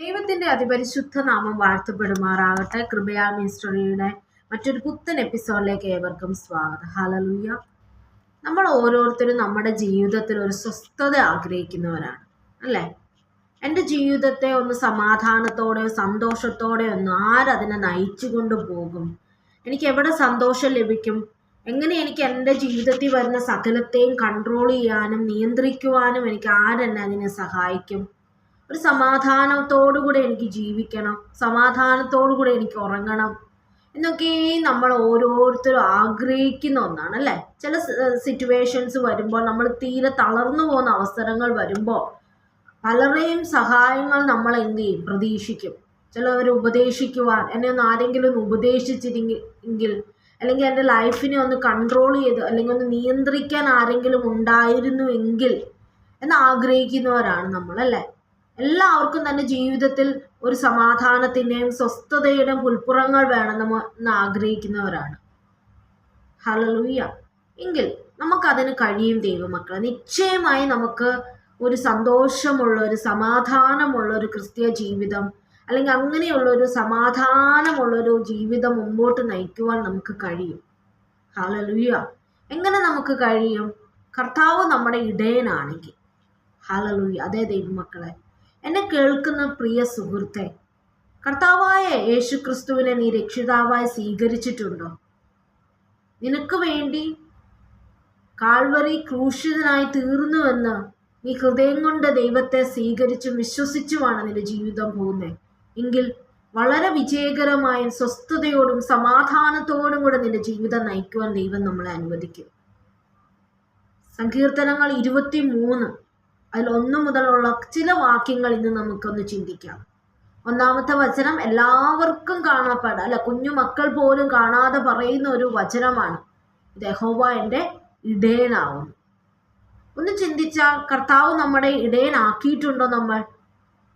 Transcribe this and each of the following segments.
ദൈവത്തിന്റെ അതിപരിശുദ്ധ നാമം വാഴ്ത്തപ്പെടുമാറാകട്ടെ. കൃപയാ മിസ്റ്ററിയുടെ മറ്റൊരു പുത്തൻ എപ്പിസോഡിലേക്ക് ഏവർക്കും സ്വാഗതം. ഹലലുയ്യ നമ്മൾ ഓരോരുത്തരും നമ്മുടെ ജീവിതത്തിൽ ഒരു സ്വസ്ഥത ആഗ്രഹിക്കുന്നവരാണ് അല്ലേ? എന്റെ ജീവിതത്തെ ഒന്ന് സമാധാനത്തോടെയോ സന്തോഷത്തോടെയോ ഒന്ന് ആരതിനെ നയിച്ചു കൊണ്ട് പോകും? എനിക്ക് എവിടെ സന്തോഷം ലഭിക്കും? എങ്ങനെ എനിക്ക് എന്റെ ജീവിതത്തിൽ വരുന്ന സകലത്തെയും കൺട്രോൾ ചെയ്യാനും നിയന്ത്രിക്കുവാനും എനിക്ക് ആരെന്നെ അതിനെ സഹായിക്കും? ഒരു സമാധാനത്തോടുകൂടെ എനിക്ക് ജീവിക്കണം സമാധാനത്തോടുകൂടെ എനിക്ക് ഉറങ്ങണം എന്നൊക്കെ നമ്മൾ ഓരോരുത്തരും ആഗ്രഹിക്കുന്ന ഒന്നാണ് അല്ലേ? ചില സിറ്റുവേഷൻസ് വരുമ്പോൾ നമ്മൾ തീരെ തളർന്നു പോകുന്ന അവസരങ്ങൾ വരുമ്പോൾ പലരുടെയും സഹായങ്ങൾ നമ്മൾ എന്ത് ചെയ്യും? പ്രതീക്ഷിക്കും. ചിലവർ ഉപദേശിക്കുവാൻ എന്നെ ഒന്ന് ആരെങ്കിലും ഉപദേശിച്ചിരുന്നെങ്കിൽ അല്ലെങ്കിൽ എന്റെ ലൈഫിനെ ഒന്ന് കൺട്രോൾ ചെയ്ത് അല്ലെങ്കിൽ ഒന്ന് നിയന്ത്രിക്കാൻ ആരെങ്കിലും ഉണ്ടായിരുന്നുവെങ്കിൽ എന്ന് ആഗ്രഹിക്കുന്നവരാണ് നമ്മൾ അല്ലേ? എല്ലാവർക്കും തന്നെ ജീവിതത്തിൽ ഒരു സമാധാനത്തിന്റെയും സ്വസ്ഥതയുടെയും പുൽപ്പുറങ്ങൾ വേണമെന്ന് ആഗ്രഹിക്കുന്നവരാണ്. ഹലലൂയ എങ്കിൽ നമുക്കതിന് കഴിയും ദൈവമക്കളെ. നിശ്ചയമായി നമുക്ക് ഒരു സന്തോഷമുള്ള ഒരു സമാധാനമുള്ള ഒരു ക്രിസ്തീയ ജീവിതം അല്ലെങ്കിൽ അങ്ങനെയുള്ള ഒരു സമാധാനമുള്ളൊരു ജീവിതം മുമ്പോട്ട് നയിക്കുവാൻ നമുക്ക് കഴിയും. ഹലലുയ്യ എങ്ങനെ നമുക്ക് കഴിയും? കർത്താവ് നമ്മുടെ ഇടയനാണെങ്കിൽ. ഹലലുയ്യ അതേ ദൈവമക്കളെ. എന്നെ കേൾക്കുന്ന പ്രിയ സുഹൃത്തെ കർത്താവായ യേശു ക്രിസ്തുവിനെ നീ രക്ഷിതാവായി സ്വീകരിച്ചിട്ടുണ്ടോ? നിനക്ക് വേണ്ടി കാൽവറി ക്രൂശിതനായി തീർന്നുവെന്ന് നീ ഹൃദയം കൊണ്ട് ദൈവത്തെ സ്വീകരിച്ചും വിശ്വസിച്ചുമാണ് നിന്റെ ജീവിതം പോകുന്നത്. എങ്കിൽ വളരെ വിജയകരമായും സ്വസ്ഥതയോടും സമാധാനത്തോടും കൂടെ നിന്റെ ജീവിതം നയിക്കുവാൻ ദൈവം നമ്മളെ അനുവദിക്കും. സങ്കീർത്തനങ്ങൾ ഇരുപത്തി മൂന്ന് അതിൽ ഒന്നു മുതലുള്ള ചില വാക്യങ്ങൾ ഇന്ന് നമുക്കൊന്ന് ചിന്തിക്കാം. ഒന്നാമത്തെ വചനം എല്ലാവർക്കും കാണപ്പെടാം. അല്ല കുഞ്ഞു മക്കൾ പോലും കാണാതെ പറയുന്ന ഒരു വചനമാണ്. യഹോവ എന്റെ ഇടയനാവുന്നു ഒന്ന് ചിന്തിച്ചാൽ കർത്താവ് നമ്മുടെ ഇടയനാക്കിയിട്ടുണ്ടോ നമ്മൾ?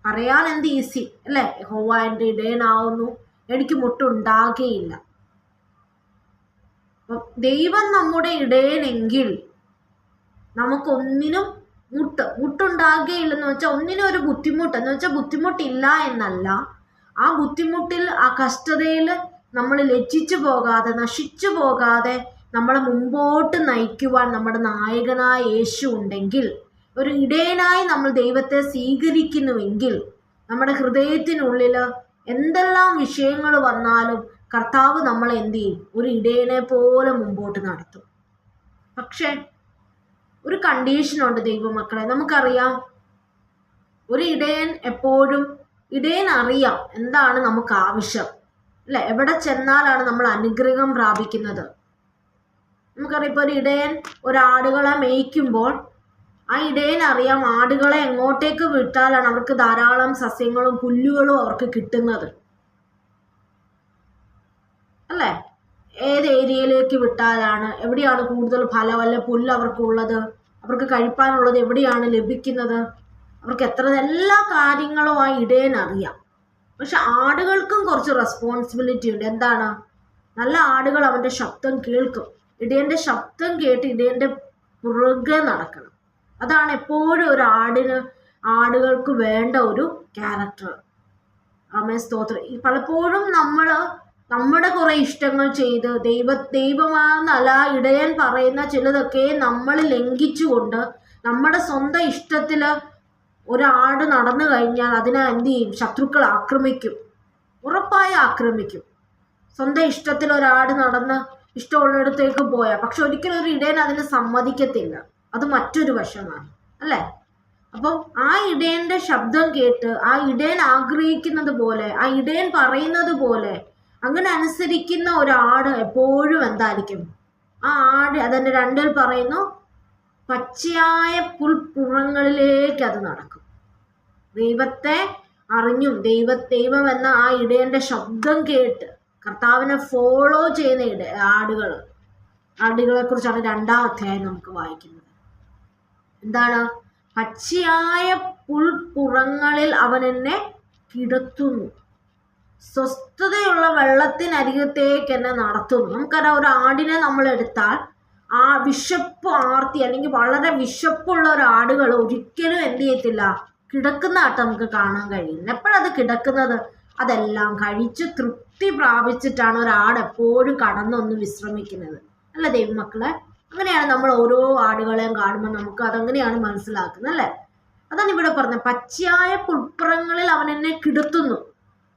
പറയാൻ എന്ത് ഈസി അല്ലേ? യഹോവ എന്റെ ഇടയനാവുന്നു എനിക്ക് മുട്ടുണ്ടാകുകയില്ല ദൈവം നമ്മുടെ ഇടയനെങ്കിൽ നമുക്കൊന്നിനും മുട്ട് മുട്ടുണ്ടാകുകയില്ലെന്ന് വെച്ചാൽ ഒന്നിനും ഒരു ബുദ്ധിമുട്ട് എന്ന് വെച്ചാൽ ബുദ്ധിമുട്ടില്ല എന്നല്ല. ആ ബുദ്ധിമുട്ടിൽ ആ കഷ്ടതയിൽ നമ്മൾ ലജ്ജിച്ചു പോകാതെ നശിച്ചു പോകാതെ നമ്മളെ മുമ്പോട്ട് നയിക്കുവാൻ നമ്മുടെ നായകനായ യേശു ഉണ്ടെങ്കിൽ ഒരു ഇടയനായി നമ്മൾ ദൈവത്തെ സ്വീകരിക്കുന്നുവെങ്കിൽ നമ്മുടെ ഹൃദയത്തിനുള്ളിൽ എന്തെല്ലാം വിഷയങ്ങൾ വന്നാലും കർത്താവ് നമ്മളെ എന്ത് ചെയ്യും? ഒരു ഇടയനെ പോലെ മുമ്പോട്ട് നടത്തും. പക്ഷേ ഒരു കണ്ടീഷനുണ്ട് ദൈവമക്കളെ. നമുക്കറിയാം. ഒരു ഇടയൻ എപ്പോഴും ഇടയൻ അറിയാം എന്താണ് നമുക്ക് ആവശ്യം. അല്ലെ? എവിടെ ചെന്നാലാണ് നമ്മൾ അനുഗ്രഹം പ്രാപിക്കുന്നത്. നമുക്കറിയാം ഇപ്പൊ ഒരു ഇടയൻ ഒരാടുകളെ മേയ്ക്കുമ്പോൾ ആ ഇടയൻ അറിയാം ആടുകളെ എങ്ങോട്ടേക്ക് വിട്ടാലാണ് അവർക്ക് ധാരാളം സസ്യങ്ങളും പുല്ലുകളും അവർക്ക് കിട്ടുന്നത്. അല്ലേ? ഏത് ഏരിയയിലേക്ക് വിട്ടാലാണ്? എവിടെയാണ് കൂടുതൽ ഫലം? അല്ലെ പുല്ല് അവർക്കുള്ളത്? അവർക്ക് കഴിപ്പാനുള്ളത് എവിടെയാണ് ലഭിക്കുന്നത്? അവർക്ക് എത്ര എല്ലാ കാര്യങ്ങളും ആ ഇടയൻ അറിയാം. പക്ഷെ ആടുകൾക്കും കുറച്ച് റെസ്പോൺസിബിലിറ്റി ഉണ്ട്. എന്താണ്? നല്ല ആടുകൾ അവന്റെ ശബ്ദം കേൾക്കും. ഇടയന്റെ ശബ്ദം കേട്ട് ഇടയന്റെ പുറകെ നടക്കണം. അതാണ് എപ്പോഴും ഒരു ആടിന് ആടുകൾക്ക് വേണ്ട ഒരു ക്യാരക്ടർ ആമേ സ്തോത്രം. പലപ്പോഴും നമ്മൾ നമ്മുടെ കുറേ ഇഷ്ടങ്ങൾ ചെയ്ത് ദൈവ ദൈവമാണെന്നല്ല ഇടയൻ പറയുന്ന ചിലതൊക്കെ നമ്മൾ ലംഘിച്ചുകൊണ്ട് നമ്മുടെ സ്വന്തം ഇഷ്ടത്തിൽ ഒരാട് നടന്നു കഴിഞ്ഞാൽ അതിനെ എന്ത് ചെയ്യും? ശത്രുക്കൾ ആക്രമിക്കും. ഉറപ്പായി ആക്രമിക്കും. സ്വന്തം ഇഷ്ടത്തിൽ ഒരാട് നടന്ന് ഇഷ്ടമുള്ളിടത്തേക്ക് പോയാൽ പക്ഷെ ഒരിക്കലും ഒരു ഇടയൻ അതിന് സമ്മതിക്കത്തില്ല. അത് മറ്റൊരു വശമാണ്. അല്ലേ? അപ്പം ആ ഇടയന്റെ ശബ്ദം കേട്ട് ആ ഇടയൻ ആഗ്രഹിക്കുന്നത് പോലെ ആ ഇടയൻ പറയുന്നത് പോലെ അങ്ങനെ അനുസരിക്കുന്ന ഒരാട് എപ്പോഴും എന്തായിരിക്കും? ആ ആട് അതെന്റെ രണ്ടിൽ പറയുന്നു പച്ചയായ പുൽപ്പുറങ്ങളിലേക്ക് അത് നടക്കും. ദൈവത്തെ അറിഞ്ഞും ദൈവ ദൈവം എന്ന ആ ഇടയന്റെ ശബ്ദം കേട്ട് കർത്താവിനെ ഫോളോ ചെയ്യുന്ന ഇട ആടുകൾ ആടുകളെ കുറിച്ചാണ് രണ്ടാം അധ്യായം നമുക്ക് വായിക്കുന്നത്. എന്താണ്? പച്ചയായ പുൽപ്പുറങ്ങളിൽ അവൻ എന്നെ കിടത്തുന്നു. സ്വസ്ഥതയുള്ള വെള്ളത്തിനരികത്തേക്ക് എന്നെ നടത്തുന്നു. നമുക്കറിയാം ഒരു ആടിനെ നമ്മൾ എടുത്താൽ ആ വിശപ്പ് ആർത്തി അല്ലെങ്കിൽ വളരെ വിശപ്പുള്ള ഒരു ആടുകൾ ഒരിക്കലും എന്ത് ചെയ്യത്തില്ല കിടക്കുന്നതായിട്ട് നമുക്ക് കാണാൻ കഴിയുന്നത് എപ്പോഴത് കിടക്കുന്നത്? അതെല്ലാം കഴിച്ച് തൃപ്തി പ്രാപിച്ചിട്ടാണ് ഒരാട് എപ്പോഴും കടന്നൊന്ന് വിശ്രമിക്കുന്നത്. അല്ല ദൈവമക്കളെ? അങ്ങനെയാണ് നമ്മൾ ഓരോ ആടുകളെയും കാണുമ്പോൾ നമുക്ക് അതങ്ങനെയാണ് മനസ്സിലാക്കുന്നത് അല്ലേ? അതാണ് ഇവിടെ പറഞ്ഞത്. പച്ചയായ പുൽപ്പുറങ്ങളിൽ അവൻ എന്നെ കിടത്തുന്നു.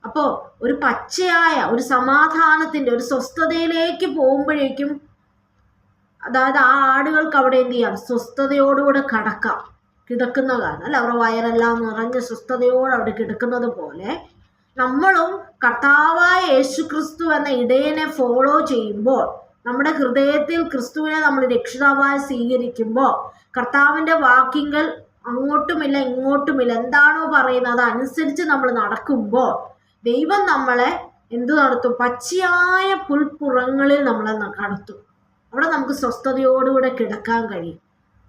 അപ്പോൾ ഒരു പച്ചയായ ഒരു സമാധാനത്തിന്റെ ഒരു സ്വസ്ഥതയിലേക്ക് പോകുമ്പോഴേക്കും അതായത് ആ ആടുകൾക്ക് അവിടെ എന്ത് ചെയ്യാം? സ്വസ്ഥതയോടുകൂടെ കടക്കാം. കിടക്കുന്ന കാരണം അല്ല അവരുടെ വയറെല്ലാം നിറഞ്ഞ സ്വസ്ഥതയോടെ അവിടെ കിടക്കുന്നത് പോലെ നമ്മളും കർത്താവായ യേശു ക്രിസ്തു എന്ന ഇടയനെ ഫോളോ ചെയ്യുമ്പോൾ നമ്മുടെ ഹൃദയത്തിൽ ക്രിസ്തുവിനെ നമ്മൾ രക്ഷിതാവായി സ്വീകരിക്കുമ്പോൾ കർത്താവിന്റെ വാക്കിങ്കൽ അങ്ങോട്ടുമില്ല ഇങ്ങോട്ടുമില്ല എന്താണോ പറയുന്നത് അതനുസരിച്ച് നമ്മൾ നടക്കുമ്പോൾ ദൈവം നമ്മളെ എന്തു നടത്തും? പച്ചയായ പുൽപ്പുറങ്ങളിൽ നമ്മളെ നടത്തും അവിടെ നമുക്ക് സ്വസ്ഥതയോടുകൂടെ കിടക്കാൻ കഴിയും.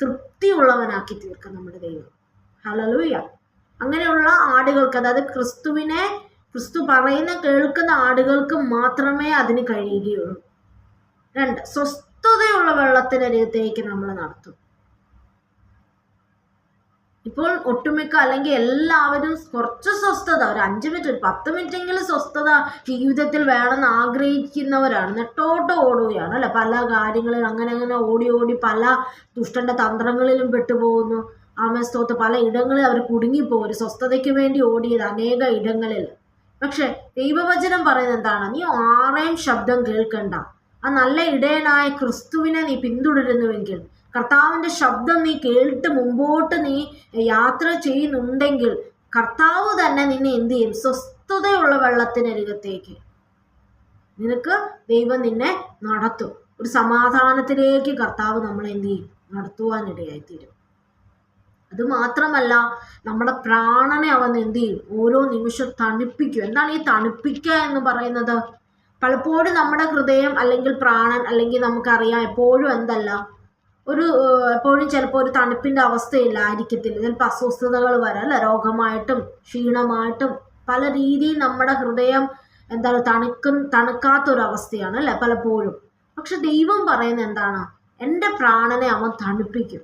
തൃപ്തിയുള്ളവനാക്കി തീർക്കും നമ്മുടെ ദൈവം. ഹലലൂയ അങ്ങനെയുള്ള ആടുകൾക്ക് അതായത് ക്രിസ്തുവിനെ ക്രിസ്തു പറയുന്ന കേൾക്കുന്ന ആടുകൾക്ക് മാത്രമേ അതിന് കഴിയുകയുള്ളൂ. രണ്ട് സ്വസ്ഥതയുള്ള വെള്ളത്തിനരികത്തേക്ക് നമ്മൾ നടത്തും. ഇപ്പോൾ ഒട്ടുമിക്ക അല്ലെങ്കിൽ എല്ലാവരും കുറച്ച് സ്വസ്ഥത ഒരു അഞ്ച് മിനിറ്റ് ഒരു പത്ത് മിനിറ്റെങ്കിലും സ്വസ്ഥത ജീവിതത്തിൽ വേണമെന്ന് ആഗ്രഹിക്കുന്നവരാണ്. നെട്ടോട്ട് ഓടുകയാണ് അല്ലെ? പല കാര്യങ്ങളിൽ അങ്ങനെ അങ്ങനെ ഓടി ഓടി പല ദുഷ്ടന്റെ തന്ത്രങ്ങളിലും പെട്ടുപോകുന്നു. ആമസ്തോത്ത് പല ഇടങ്ങളിൽ അവർ കുടുങ്ങിപ്പോകും. ഒരു സ്വസ്ഥതയ്ക്ക് വേണ്ടി ഓടിയത് അനേക ഇടങ്ങളിൽ. പക്ഷെ ദൈവവചനം പറയുന്നത് എന്താണ്? നീ ആറേം ശബ്ദം കേൾക്കണ്ട. ആ നല്ല ഇടയനായ ക്രിസ്തുവിനെ നീ പിന്തുടരുന്നുവെങ്കിൽ കർത്താവിന്റെ ശബ്ദം നീ കേട്ട് മുമ്പോട്ട് നീ യാത്ര ചെയ്യുന്നുണ്ടെങ്കിൽ കർത്താവ് തന്നെ നിന്നെ എന്ത് ചെയ്യും? സ്വസ്ഥതയുള്ള വെള്ളത്തിനരികത്തേക്ക് നിനക്ക് ദൈവം നിന്നെ നടത്തും. ഒരു സമാധാനത്തിലേക്ക് കർത്താവ് നമ്മൾ എന്ത് ചെയ്യും? നടത്തുവാനിടയായിത്തീരും. അത് മാത്രമല്ല നമ്മുടെ പ്രാണനെ അവൻ എന്ത് ചെയ്യും? ഓരോ നിമിഷം തണുപ്പിക്കും. എന്താണ് ഈ തണുപ്പിക്കുക എന്ന് പറയുന്നത്? പലപ്പോഴും നമ്മുടെ ഹൃദയം അല്ലെങ്കിൽ പ്രാണൻ അല്ലെങ്കിൽ നമുക്കറിയാം എപ്പോഴും എന്തല്ല ഒരു എപ്പോഴും ചിലപ്പോൾ ഒരു തണുപ്പിന്റെ അവസ്ഥയില്ലായിരിക്കത്തില്ല ചിലപ്പോൾ അസ്വസ്ഥതകൾ വരാം അല്ല? രോഗമായിട്ടും ക്ഷീണമായിട്ടും പല രീതിയിൽ നമ്മുടെ ഹൃദയം എന്താണ് തണുക്കും തണുക്കാത്തൊരവസ്ഥയാണ് അല്ലേ? പലപ്പോഴും. പക്ഷെ ദൈവം പറയുന്നത് എന്താണ്? എന്റെ പ്രാണനെ അവൻ തണുപ്പിക്കും.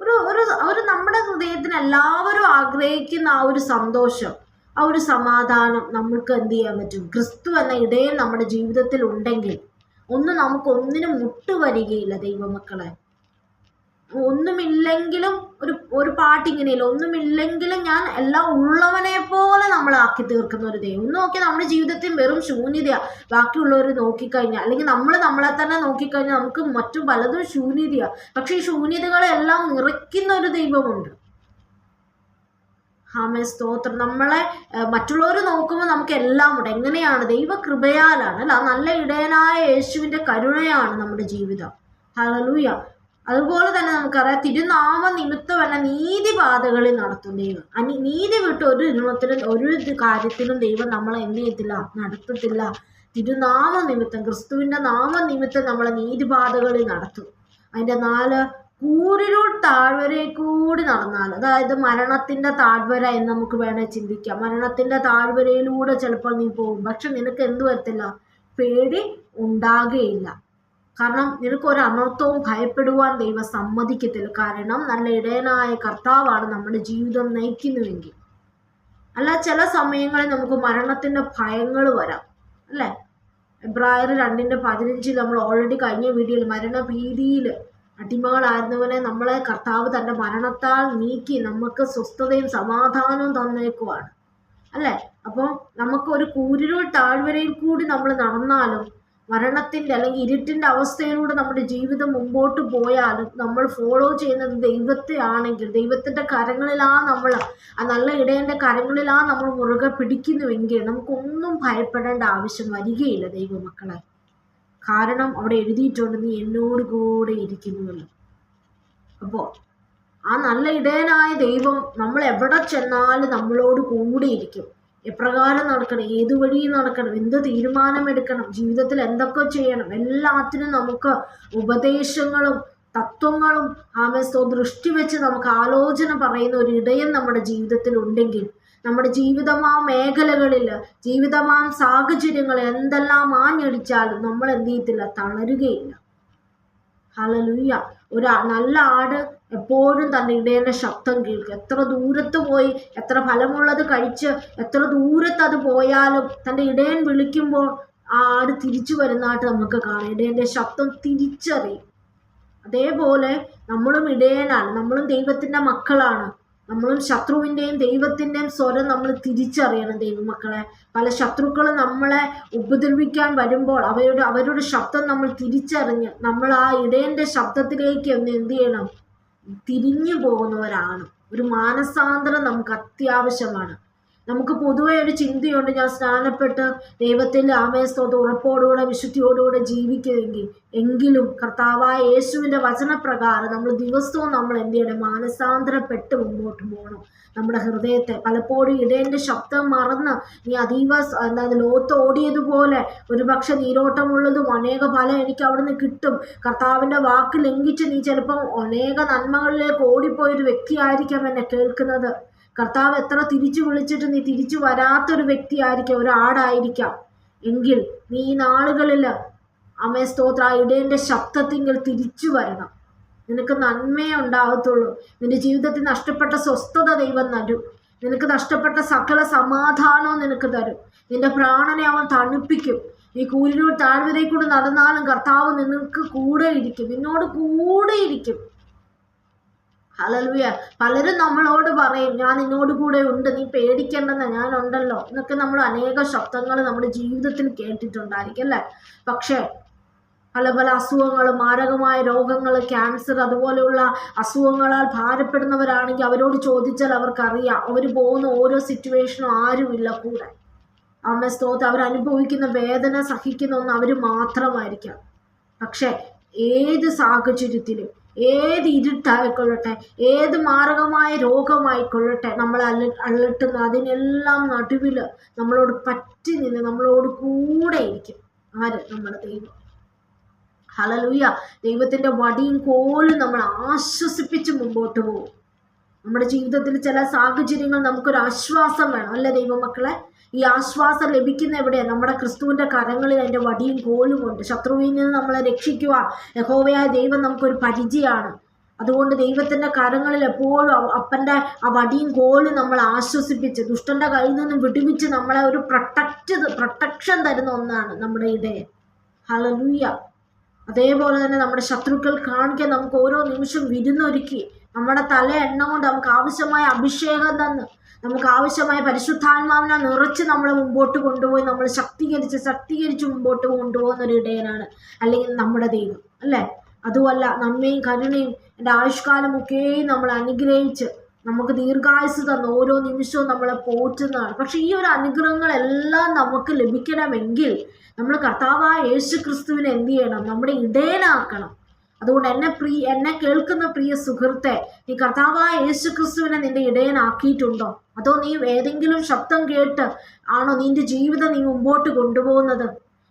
ഒരു ഒരു ഒരു നമ്മുടെ ഹൃദയത്തിന് എല്ലാവരും ആഗ്രഹിക്കുന്ന ആ ഒരു സന്തോഷം ആ ഒരു സമാധാനം നമ്മൾക്ക് എന്ത് ചെയ്യാൻ പറ്റും? ക്രിസ്തു എന്ന ഇടയിൽ നമ്മുടെ ജീവിതത്തിൽ ഉണ്ടെങ്കിൽ ഒന്നും നമുക്ക് ഒന്നിനും മുട്ടുവരികയില്ല ദൈവമക്കളെ. ഒന്നുമില്ലെങ്കിലും ഒരു ഒരു പാട്ട് പാട്ടിങ്ങനെയില്ല ഒന്നുമില്ലെങ്കിലും ഞാൻ എല്ലാം ഉള്ളവനെ പോലെ നമ്മളാക്കി തീർക്കുന്ന ഒരു ദൈവം. ഒന്ന് നോക്കി നമ്മുടെ ജീവിതത്തിൽ വെറും ശൂന്യതയാണ് ബാക്കിയുള്ളവർ നോക്കിക്കഴിഞ്ഞാൽ അല്ലെങ്കിൽ നമ്മൾ നമ്മളെ തന്നെ നോക്കിക്കഴിഞ്ഞാൽ നമുക്ക് മറ്റു പലതും ശൂന്യതയാണ് പക്ഷെ ഈ ശൂന്യതകളെല്ലാം നിറയ്ക്കുന്ന ഒരു ദൈവമുണ്ട്. ഹാമേ സ്തോത്രം. നമ്മളെ മറ്റുള്ളവർ നോക്കുമ്പോൾ നമുക്ക് എല്ലാം ഉണ്ട്. എങ്ങനെയാണ്? ദൈവകൃപയാലാണ് അല്ല? നല്ല ഇടയനായ യേശുവിന്റെ കരുണയാണ് നമ്മുടെ ജീവിതം. ഹലലൂയ അതുപോലെ തന്നെ നമുക്കറിയാം തിരുനാമ നിമിത്തമല്ല നീതിപാതകളിൽ നടത്തും ദൈവം. അനി നീതി വിട്ട് ഒരു നിയമത്തിലും ഒരു കാര്യത്തിലും ദൈവം നമ്മളെ എന്ത് ചെയ്യത്തില്ല? നടത്തത്തില്ല. തിരുനാമ നിമിത്തം ക്രിസ്തുവിന്റെ നാമ നിമിത്തം നമ്മളെ നീതിപാതകളിൽ നടത്തും. അതിന്റെ നാല് കൂരിരുൾ താഴ്വരയിൽ കൂടി നടന്നാൽ അതായത് മരണത്തിന്റെ താഴ്വര എന്ന് നമുക്ക് വേണേൽ ചിന്തിക്കാം. മരണത്തിന്റെ താഴ്വരയിലൂടെ ചിലപ്പോൾ നീ പോകും. പക്ഷെ നിനക്ക് എന്തു വരത്തില്ല? പേടി ഉണ്ടാകുകയില്ല. കാരണം നിനക്ക് ഒരു അനർത്ഥവും ഭയപ്പെടുവാൻ ദൈവം സമ്മതിക്കത്തില്ല. കാരണം നല്ല ഇടയനായ കർത്താവാണ് നമ്മുടെ ജീവിതം നയിക്കുന്നുവെങ്കിൽ. അല്ല ചില സമയങ്ങളിൽ നമുക്ക് മരണത്തിന്റെ ഭയങ്ങൾ വരാം. അല്ലേ? എബ്രായർ രണ്ടിന്റെ പതിനഞ്ചിൽ നമ്മൾ ഓൾറെഡി കഴിഞ്ഞ വീഡിയോയിൽ മരണഭീതിയിൽ അടിമകളായിരുന്നവനെ നമ്മളെ കർത്താവ് തന്റെ മരണത്താൽ നീക്കി നമുക്ക് സ്വസ്ഥതയും സമാധാനവും തന്നേക്കുവാണ്. അല്ലേ? അപ്പോൾ നമുക്ക് ഒരു കൂരിരുൾ താഴ്വരയിൽ കൂടി നമ്മൾ നടന്നാലും മരണത്തിന്റെ അല്ലെങ്കിൽ ഇരുട്ടിന്റെ അവസ്ഥയിലൂടെ നമ്മുടെ ജീവിതം മുമ്പോട്ട് പോയാലും നമ്മൾ ഫോളോ ചെയ്യുന്നത് ദൈവത്തെ ആണെങ്കിൽ ദൈവത്തിന്റെ കരങ്ങളിലാ നമ്മൾ ആ നല്ല ഇടയന്റെ കരങ്ങളിലാ നമ്മൾ മുറുകെ പിടിക്കുന്നുവെങ്കിൽ നമുക്കൊന്നും ഭയപ്പെടേണ്ട ആവശ്യം വരികയില്ല ദൈവമക്കളെ. കാരണം അവിടെ എഴുതിയിട്ടുണ്ട് നീ എന്നോട് കൂടെ ഇരിക്കുന്നുവല്ലോ. അപ്പോൾ ആ നല്ല ഇടയനായ ദൈവം നമ്മൾ എവിടെ ചെന്നാലും നമ്മളോട് കൂടെ ഇരിക്കും. എപ്രകാരം നടക്കണം ഏതു വഴി നടക്കണം എന്ത് തീരുമാനമെടുക്കണം ജീവിതത്തിൽ എന്തൊക്കെ ചെയ്യണം എല്ലാത്തിനും നമുക്ക് ഉപദേശങ്ങളും തത്വങ്ങളും ആമസ്തോ ദൃഷ്ടി വെച്ച് നമുക്ക് ആലോചന പറയുന്ന ഒരു ഇടയൻ നമ്മുടെ ജീവിതത്തിൽ ഉണ്ടെങ്കിൽ നമ്മുടെ ജീവിതമാം മേഖലകളിൽ ജീവിതമാം സാഹചര്യങ്ങൾ എന്തെല്ലാം ആഞ്ഞടിച്ചാലും നമ്മൾ എന്ത് ചെയ്യത്തില്ല തളരുകയില്ല. ഹലലുയ്യ ഒരു നല്ല ആട് എപ്പോഴും തന്റെ ഇടയന്റെ ശബ്ദം കേൾക്കും. എത്ര ദൂരത്ത് പോയി എത്ര ഫലമുള്ളത് കഴിച്ച് എത്ര ദൂരത്ത് അത് പോയാലും തന്റെ ഇടയൻ വിളിക്കുമ്പോൾ ആ ആട് തിരിച്ചു വരുന്നതായിട്ട് നമുക്ക് കാണാം. ഇടയന്റെ ശബ്ദം തിരിച്ചറിയും. അതേപോലെ നമ്മളും ഇടയനാണ്. നമ്മളും ദൈവത്തിന്റെ മക്കളാണ്. നമ്മളും ശത്രുവിന്റെയും ദൈവത്തിന്റെയും സ്വരം നമ്മൾ തിരിച്ചറിയണം ദൈവമക്കളെ. പല ശത്രുക്കളും നമ്മളെ ഉപദ്രവിക്കാൻ വരുമ്പോൾ അവയുടെ അവരുടെ ശബ്ദം നമ്മൾ തിരിച്ചറിഞ്ഞ് നമ്മൾ ആ ഇടയന്റെ ശബ്ദത്തിലേക്ക് ഒന്ന് എന്ത് ചെയ്യണം? തിരിഞ്ഞു പോകുന്നവരാണ്. ഒരു മാനസാന്തരം നമുക്ക് അത്യാവശ്യമാണ്. നമുക്ക് പൊതുവെ ഒരു ചിന്തയുണ്ട് ഞാൻ സ്നാനപ്പെട്ട് ദൈവത്തിന്റെ ആമയസ്തോത്ത് ഉറപ്പോടുകൂടെ വിശുദ്ധിയോടുകൂടെ ജീവിക്കുമെങ്കിൽ എങ്കിലും കർത്താവായ യേശുവിന്റെ വചനപ്രകാരം നമ്മൾ ദിവസവും നമ്മൾ എന്ത് ചെയ്യണം? മാനസാന്തരപ്പെട്ട് മുമ്പോട്ട് പോകണം. നമ്മുടെ ഹൃദയത്തെ പലപ്പോഴും ഇടേന്റെ ശബ്ദം മറന്ന് നീ അതീവ എന്താ ലോത്ത് ഓടിയതുപോലെ ഒരുപക്ഷെ നീരോട്ടമുള്ളതും അനേക ഫലം എനിക്ക് അവിടുന്ന് കിട്ടും. കർത്താവിന്റെ വാക്ക് ലംഘിച്ച് നീ ചിലപ്പം അനേക നന്മകളിലേക്ക് ഓടിപ്പോയൊരു വ്യക്തിയായിരിക്കാം എന്നെ കേൾക്കുന്നത്. കർത്താവ് എത്ര തിരിച്ചു വിളിച്ചിട്ട് നീ തിരിച്ചു വരാത്തൊരു വ്യക്തിയായിരിക്കാം ഒരാടായിരിക്കാം. എങ്കിൽ നീ ഈ നാളുകളിൽ അമേ സ്തോത്ര ഇടേന്റെ ശബ്ദത്തിങ്കിൽ തിരിച്ചു വരണം. നിനക്ക് നന്മയേ ഉണ്ടാകത്തുള്ളൂ നിന്റെ ജീവിതത്തിൽ നഷ്ടപ്പെട്ട സ്വസ്ഥത ദൈവം തരും. നിനക്ക് നഷ്ടപ്പെട്ട സകല സമാധാനവും നിനക്ക് തരും. നിന്റെ പ്രാണനെ അവൻ തണുപ്പിക്കും. നീ കൂലിനോട് താഴ്വരയിൽ കൂടെ നടന്നാലും കർത്താവ് നിനക്ക് കൂടെ ഇരിക്കും. നിന്നോട് കൂടെ ഇരിക്കും. ഹലലുയ പലരും നമ്മളോട് പറയും ഞാൻ നിന്നോട് കൂടെ ഉണ്ട് നീ പേടിക്കേണ്ടെന്ന് ഞാനുണ്ടല്ലോ എന്നൊക്കെ നമ്മൾ അനേക ശബ്ദങ്ങൾ നമ്മുടെ ജീവിതത്തിൽ കേട്ടിട്ടുണ്ടായിരിക്കും അല്ലേ? പക്ഷേ പല പല അസുഖങ്ങൾ മാരകമായ രോഗങ്ങൾ ക്യാൻസർ അതുപോലെയുള്ള അസുഖങ്ങളാൽ ഭാരപ്പെടുന്നവരാണെങ്കിൽ അവരോട് ചോദിച്ചാൽ അവർക്കറിയാം അവർ പോകുന്ന ഓരോ സിറ്റുവേഷനും ആരുമില്ല കൂടെ. അമ്മ സ്തോത്ത് അവരനുഭവിക്കുന്ന വേദന സഹിക്കുന്ന ഒന്ന് അവർ മാത്രമായിരിക്കാം. പക്ഷേ ഏത് സാഹചര്യത്തിലും ഏത് ഇരുട്ടായിക്കൊള്ളട്ടെ ഏത് മാരകമായ രോഗമായിക്കൊള്ളട്ടെ നമ്മളെ അല്ല അലട്ടുന്ന അതിനെല്ലാം നടുവിൽ നമ്മളോട് പറ്റി നിന്ന് നമ്മളോട് കൂടെ ഇരിക്കും. ആര്? നമ്മുടെ ദൈവം. ഹലലൂയ ദൈവത്തിന്റെ വടിയും കോലും നമ്മൾ ആശ്വസിപ്പിച്ച് മുമ്പോട്ട് പോകും. നമ്മുടെ ജീവിതത്തിൽ ചില സാഹചര്യങ്ങൾ നമുക്കൊരു ആശ്വാസം വേണം. അല്ലേ ദൈവമക്കളെ? ഈ ആശ്വാസം ലഭിക്കുന്ന എവിടെ നമ്മുടെ ക്രിസ്തുവിന്റെ കരങ്ങളിൽ അതിന്റെ വടിയും കോലും ഉണ്ട്. ശത്രുവിൽ നിന്ന് നമ്മളെ രക്ഷിക്കുക യഹോവയായ ദൈവം നമുക്കൊരു പരിചയമാണ്. അതുകൊണ്ട് ദൈവത്തിന്റെ കരങ്ങളിൽ എപ്പോഴും അപ്പന്റെ ആ വടിയും കോലും നമ്മൾ ആശ്വസിപ്പിച്ച് ദുഷ്ടന്റെ കയ്യിൽ നിന്നും വിടുവിച്ച് നമ്മളെ ഒരു പ്രൊട്ടക്റ്റ് പ്രൊട്ടക്ഷൻ തരുന്ന ഒന്നാണ് നമ്മുടെ ഇടയൻ. ഹലലൂയ അതേപോലെ തന്നെ നമ്മുടെ ശത്രുക്കൾ കാണിക്കാൻ നമുക്ക് ഓരോ നിമിഷം വിരുന്നൊരുക്കി നമ്മുടെ തല എണ്ണ കൊണ്ട് നമുക്ക് ആവശ്യമായ അഭിഷേകം തന്ന് നമുക്ക് ആവശ്യമായ പരിശുദ്ധാത്മാവിനെ നിറച്ച് നമ്മളെ മുമ്പോട്ട് കൊണ്ടുപോയി നമ്മൾ ശക്തീകരിച്ച് ശക്തീകരിച്ച് മുമ്പോട്ട് കൊണ്ടുപോകുന്ന ഒരു ഇടയനാണ് അല്ലെങ്കിൽ നമ്മുടെ ദൈവം അല്ലേ? അതുമല്ല നന്മയും കരുണയും എന്റെ ആയുഷ്കാലമൊക്കെയും നമ്മൾ അനുഗ്രഹിച്ച് നമുക്ക് ദീർഘായുസ് തന്ന ഓരോ നിമിഷവും നമ്മളെ പോറ്റുന്നതാണ്. പക്ഷെ ഈ ഒരു അനുഗ്രഹങ്ങളെല്ലാം നമുക്ക് ലഭിക്കണമെങ്കിൽ നമ്മൾ കർത്താവായ യേശു ക്രിസ്തുവിനെ എന്ത് ചെയ്യണം? നമ്മുടെ ഇടയനാക്കണം. അതുകൊണ്ട് എന്നെ പ്രിയ എന്നെ കേൾക്കുന്ന പ്രിയ സുഹൃത്തെ നീ കർത്താവായ യേശു ക്രിസ്തുവിനെ നിന്റെ ഇടയനാക്കിയിട്ടുണ്ടോ? അതോ നീ ഏതെങ്കിലും ശബ്ദം കേട്ട് ആണോ നിന്റെ ജീവിതം നീ മുമ്പോട്ട് കൊണ്ടുപോകുന്നത്?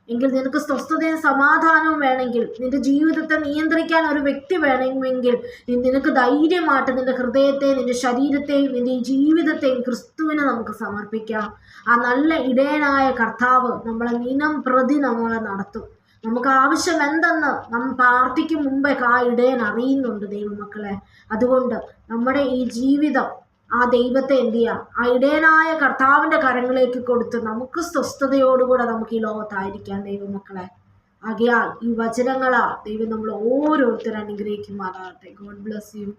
എങ്കിൽ നിനക്ക് സ്വസ്ഥതയും സമാധാനവും വേണമെങ്കിൽ നിന്റെ ജീവിതത്തെ നിയന്ത്രിക്കാൻ ഒരു വ്യക്തി വേണമെങ്കിൽ നിനക്ക് ധൈര്യമായിട്ട് നിന്റെ ഹൃദയത്തെയും നിന്റെ ശരീരത്തെയും നിന്റെ ജീവിതത്തെയും ക്രിസ്തുവിനെ നമുക്ക് സമർപ്പിക്കാം. ആ നല്ല ഇടയനായ കർത്താവ് നമ്മളെ നിനം പ്രതി നമ്മളെ നടത്തും. നമുക്ക് ആവശ്യം എന്തെന്ന് നാം പ്രാർത്ഥിക്കും മുമ്പേ ആ ഇടയൻ അറിയുന്നുണ്ട് ദൈവമക്കളെ. അതുകൊണ്ട് നമ്മുടെ ഈ ജീവിതം ആ ദൈവത്തെ എന്ത് ചെയ്യുക ആ ഇടയനായ കർത്താവിന്റെ കരങ്ങളിലേക്ക് കൊടുത്ത് നമുക്ക് സ്വസ്ഥതയോടുകൂടെ നമുക്ക് ഈ ലോകത്തായിരിക്കാം ദൈവമക്കളെ. ആകയാൽ ഈ വചനങ്ങളാ ദൈവം നമ്മൾ ഓരോരുത്തരും അനുഗ്രഹിക്കുമാറാകട്ടെ. God bless you